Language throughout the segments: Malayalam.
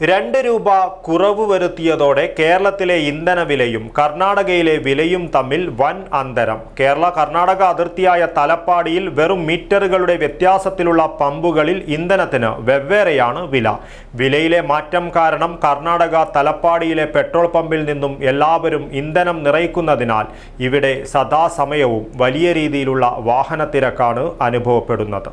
രണ്ട് രൂപ കുറവ് വരുത്തിയതോടെ കേരളത്തിലെ ഇന്ധന വിലയും കർണാടകയിലെ വിലയും തമ്മിൽ വൻ അന്തരം. കേരള കർണാടക അതിർത്തിയായ തലപ്പാടിയിൽ വെറും മീറ്ററുകളുടെ വ്യത്യാസത്തിലുള്ള പമ്പുകളിൽ ഇന്ധനത്തിന് വെവ്വേറെയാണ് വില. വിലയിലെ മാറ്റം കാരണം കർണാടക തലപ്പാടിയിലെ പെട്രോൾ പമ്പിൽ നിന്നും എല്ലാവരും ഇന്ധനം നിറയ്ക്കുന്നതിനാൽ ഇവിടെ സദാസമയവും വലിയ രീതിയിലുള്ള വാഹനത്തിരക്കാണ് അനുഭവപ്പെടുന്നത്.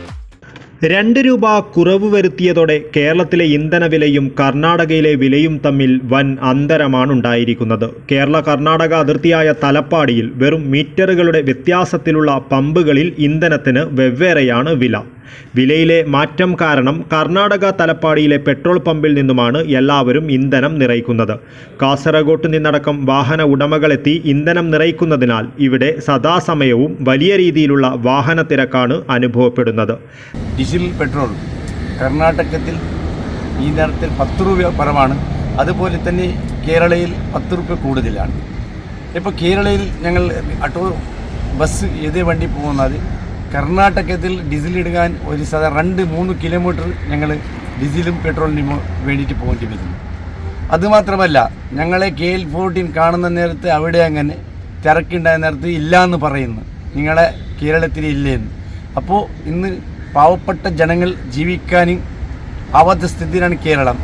രണ്ട് രൂപ കുറവ് വരുത്തിയതോടെ കേരളത്തിലെ ഇന്ധന വിലയും കർണാടകയിലെ വിലയും തമ്മിൽ വൻ അന്തരമാണ് ഉണ്ടായിരിക്കുന്നത് കേരള കർണാടക അതിർത്തിയായ തലപ്പാടിയിൽ വെറും മീറ്ററുകളുടെ വ്യത്യാസത്തിലുള്ള പമ്പുകളിൽ ഇന്ധനത്തിന് വെവ്വേറെയാണ് വില. വിലയിലെ മാറ്റം കാരണം കർണാടക തലപ്പാടിയിലെ പെട്രോൾ പമ്പിൽ നിന്നുമാണ് എല്ലാവരും ഇന്ധനം നിറയ്ക്കുന്നത്. കാസർഗോട്ട് നിന്നടക്കം വാഹന ഉടമകളെത്തി ഇന്ധനം നിറയ്ക്കുന്നതിനാൽ ഇവിടെ സദാസമയവും വലിയ രീതിയിലുള്ള വാഹന തിരക്കാണ് അനുഭവപ്പെടുന്നത്. ഡീസൽ പെട്രോൾ കർണാടകത്തിൽ ഈ നേരത്തിൽ പത്ത് രൂപ പരമാണ്. അതുപോലെ തന്നെ കേരളയിൽ പത്ത് രൂപ കൂടുതലാണ്. ഇപ്പോൾ കേരളയിൽ ഞങ്ങൾ ഓട്ടോ ബസ് ഏത് വണ്ടി പോകുന്നത്? കർണാടകത്തിൽ ഡീസൽ ഇടുകാൻ ഒരു സാധാരണ രണ്ട് മൂന്ന് കിലോമീറ്റർ ഞങ്ങൾ ഡീസലും പെട്രോളിനും വേണ്ടിയിട്ട് പോകേണ്ടി വരുന്നു അതുമാത്രമല്ല ഞങ്ങളെ കെ എൽ ഫോർട്ടീൻ കാണുന്ന നേരത്ത് അവിടെ അങ്ങനെ തിരക്കുണ്ടായ നേരത്ത് ഇല്ല എന്ന് പറയുന്നു. നിങ്ങളെ കേരളത്തിൽ ഇല്ലേന്ന്. അപ്പോൾ ഇന്ന് പാവപ്പെട്ട ജനങ്ങൾ ജീവിക്കാനും ആവാത്ത സ്ഥിതിയിലാണ് കേരളം.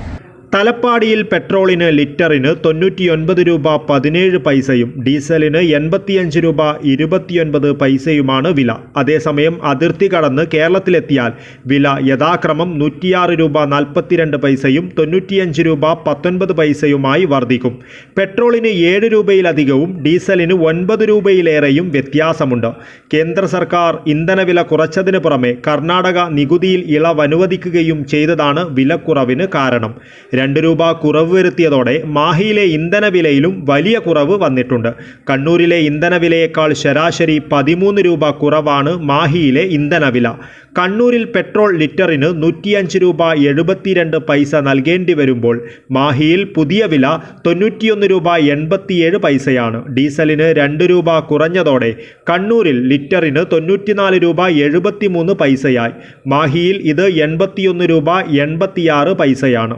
തലപ്പാടിയിൽ പെട്രോളിന് ലിറ്ററിന് തൊണ്ണൂറ്റിയൊൻപത് രൂപ പതിനേഴ് പൈസയും ഡീസലിന് എൺപത്തിയഞ്ച് രൂപ ഇരുപത്തിയൊൻപത് പൈസയുമാണ് വില. അതേസമയം അതിർത്തി കടന്ന് കേരളത്തിലെത്തിയാൽ വില യഥാക്രമം നൂറ്റിയാറ് രൂപ നാൽപ്പത്തിരണ്ട് പൈസയും തൊണ്ണൂറ്റിയഞ്ച് രൂപ പത്തൊൻപത് പൈസയുമായി വർദ്ധിക്കും. പെട്രോളിന് ഏഴ് രൂപയിലധികവും ഡീസലിന് ഒൻപത് രൂപയിലേറെയും വ്യത്യാസമുണ്ട്. കേന്ദ്ര സർക്കാർ ഇന്ധനവില കുറച്ചതിന് പുറമെ കർണാടക നികുതിയിൽ ഇളവനുവദിക്കുകയും ചെയ്തതാണ് വിലക്കുറവിന് കാരണം. രണ്ട് രൂപ കുറവ് വരുത്തിയതോടെ മാഹിയിലെ ഇന്ധന വിലയിലും വലിയ കുറവ് വന്നിട്ടുണ്ട്. കണ്ണൂരിലെ ഇന്ധന വിലയേക്കാൾ ശരാശരി പതിമൂന്ന് രൂപ കുറവാണ് മാഹിയിലെ ഇന്ധനവില കണ്ണൂരിൽ പെട്രോൾ ലിറ്ററിന് നൂറ്റിയഞ്ച് രൂപ എഴുപത്തിരണ്ട് പൈസ നൽകേണ്ടി വരുമ്പോൾ മാഹിയിൽ പുതിയ വില തൊണ്ണൂറ്റിയൊന്ന് രൂപ എൺപത്തിയേഴ് പൈസയാണ്. ഡീസലിന് രണ്ട് രൂപ കുറഞ്ഞതോടെ കണ്ണൂരിൽ ലിറ്ററിന് തൊണ്ണൂറ്റിനാല് രൂപ എഴുപത്തിമൂന്ന് പൈസയായി. മാഹിയിൽ ഇത് എൺപത്തിയൊന്ന് രൂപ എൺപത്തിയാറ് പൈസയാണ്.